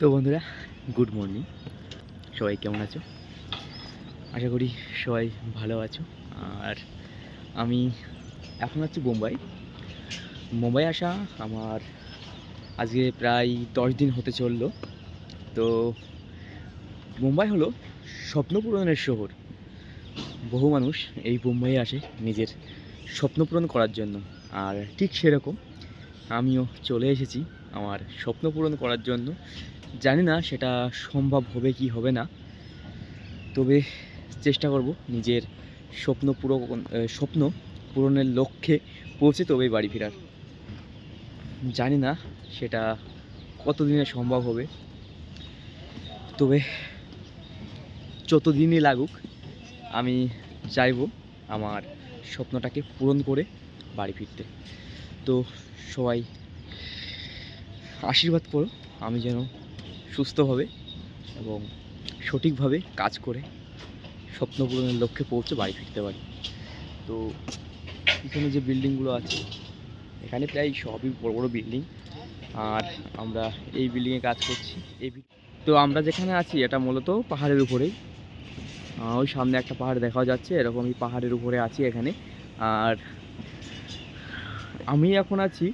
তো বন্ধুরা good morning সবাই কেমন আছো? আশা করি সবাই ভালো আছো। আর আমি এখন আছি বোম্বাই। মুম্বাই আসা আমার আজকে প্রায় দশ দিন হতে চলল। তো মুম্বাই হলো স্বপ্ন পূরণের শহর। বহু মানুষ এই মুম্বাইয়ে আসে নিজের স্বপ্ন পূরণ করার জন্য। আর ঠিক সেরকম আমিও চলে এসেছি। আমার স্বপ্ন পূরণ করার জন্য। জানি না সেটা সম্ভব হবে কি হবে না। তবে চেষ্টা করব নিজের স্বপ্ন পুরো স্বপ্ন পূরণের লক্ষ্যে পৌঁছে তবেই বাড়ি ফেরার। জানি না সেটা কতদিনে সম্ভব হবে। তবে যতদিনই লাগুক, আমি চাইব আমার স্বপ্নটাকে পূরণ করে বাড়ি ফিরতে। তো সবাই আশীর্বাদ করো আমি যেন সুস্থভাবে এবং সঠিকভাবে কাজ করে স্বপ্ন পূরণের লক্ষ্যে পৌঁছে বাড়ি ফিরতে পারি। তো এখানে যে বিল্ডিংগুলো আছে, এখানে প্রায় সবই বড় বড় বিল্ডিং। আর আমরা এই বিল্ডিংয়ে কাজ করছি। এই তো আমরা যেখানে আছি, এটা মূলত পাহাড়ের উপরেই। ওই সামনে একটা পাহাড় দেখা যাচ্ছে, এরকমই পাহাড়ের উপরে আছি এখানে। আর আমি এখন আছি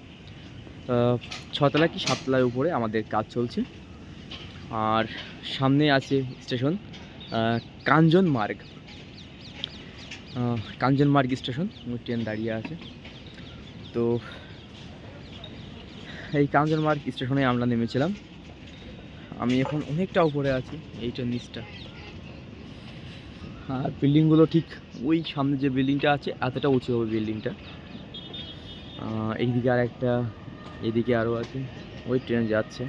ছতলা কি সাততলার উপরে আমাদের কাজ চলছে। আর সামনে আছে station Kanchanmarg Kanchanmarg station train দাঁড়িয়ে আছে। তো এই কাঞ্চনমার্গ স্টেশনে আমরা নেমেছিলাম। আমি এখন অনেকটা উপরে আছি এইটার নিচটা। আর বিল্ডিংগুলো ঠিক ওই সামনে যে বিল্ডিংটা আছে, এতটা উঁচু হবে বিল্ডিংটা। এইদিকে আর একটা এদিকে আরও আছে। ওই ট্রেন যাচ্ছে।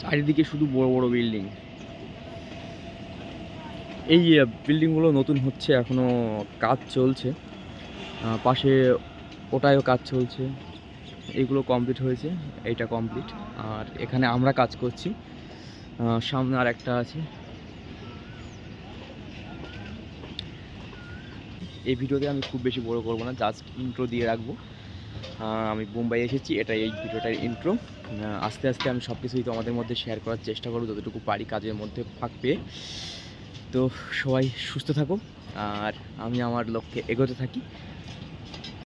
চারিদিকে শুধু বড় বড় বিল্ডিং। এই বিল্ডিংগুলো নতুন হচ্ছে, এখনও কাজ চলছে। পাশে ওটায়ও কাজ চলছে। এগুলো কমপ্লিট হয়েছে এটা কমপ্লিট আর এখানে আমরা কাজ করছি। সামনে আর একটা আছে। এই ভিডিওতে আমি খুব বেশি বড় করব না জাস্ট ইন্ট্রো দিয়ে রাখব। আমি মুম্বাই এসেছি, এটাই এই ভিডিওটার ইন্ট্রো আস্তে আস্তে আমি সব কিছুই তোমাদের মধ্যে শেয়ার করার চেষ্টা করব, যতটুকু পারি কাজের মধ্যে ফাঁক পেয়ে। তো সবাই সুস্থ থাকো, আর আমি আমার লক্ষ্যে এগোতে থাকি।